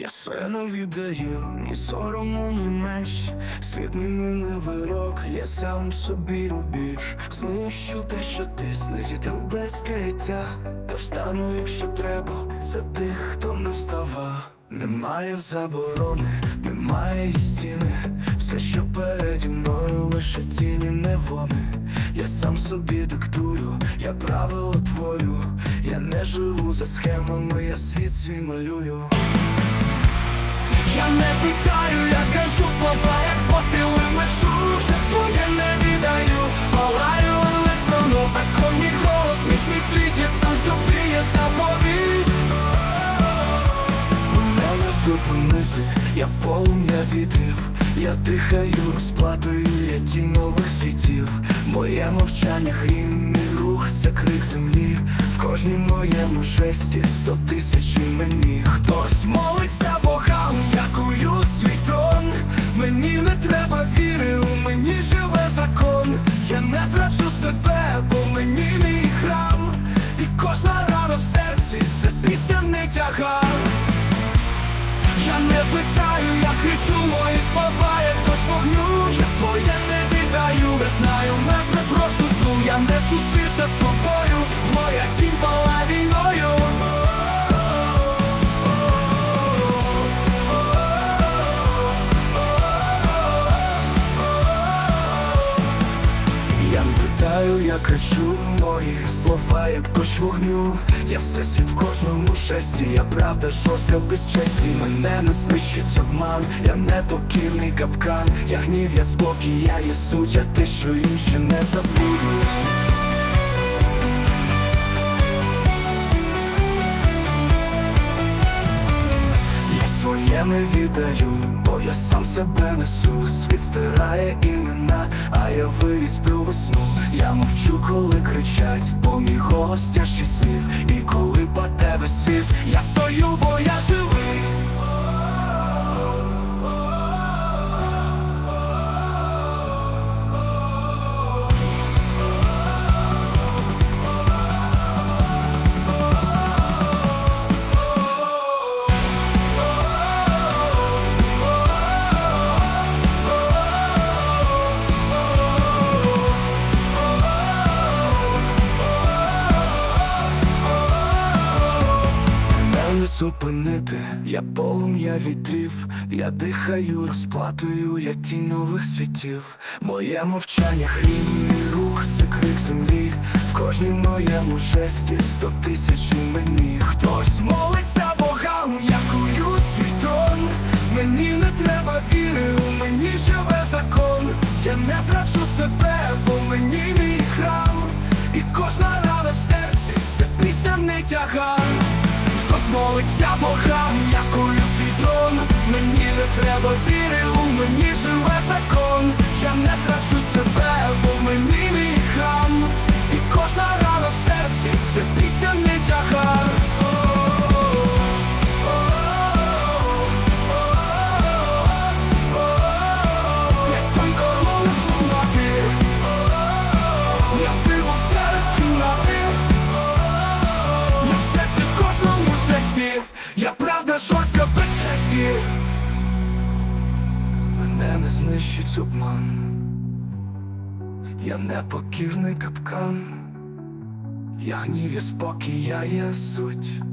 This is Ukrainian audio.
Я все не віддаю, ні сорому, ні меч Світ мій милий вирок, я сам собі рубіж. Знищу те, що тисне, зітем без криття Та встану, якщо треба, за тих, хто не встава Немає заборони, немає стіни Все, що переді мною, лише тіні не вони Я сам собі диктую, я правила творю. Я не живу за схемами, я світ свій малюю я не питаю, я кажу слова, як постріли межу Вже своє не віддаю, палаю електрону Законний голос, мій мій світ, я сам собі заповідь. Мене не зупинити, я вітрів Я дихаю розплатою, я тінь нових світів. Моє мовчання, грім, мій рух, це крик землі. В кожній моєму жесті сто тисяч імені. Хтось молиться пісня я не питаю, я кричу мої слова, як дощ вогню. Я своє не віддаю, не знаю меж, не прошу злу. Я несу світ за Питаю, я кричу мої слова, як дощ вогню. Я все світ в кожному шесті, я правда жорстка без честі Мене не знищить обман, я не покірний капкан. Я гнів, я спокій, я є суть, я те, що інші не забудуть своє не віддаю, бо я сам себе несу. Світ стирає імена, а я вирізбив весну. Я мовчу, коли кричать, бо мій голос тяжчий слів. І коли по тебе світ, я стою, бо я зупинити, я полум'я вітрів, я дихаю розплатою, я тінь нових світів. Моє мовчання, хрім, мій рух, це крик землі. В кожній моєму жесті сто тисяч імені. Хтось молиться богам, Хтось Бога, богам, якою свій трон. Мені не треба віри, у мені живе закон. Я не зраджу жесті, я правда жорстка без честі Мене не знищить обман, я непокірний капкан, я гнів і спокій, я є суть.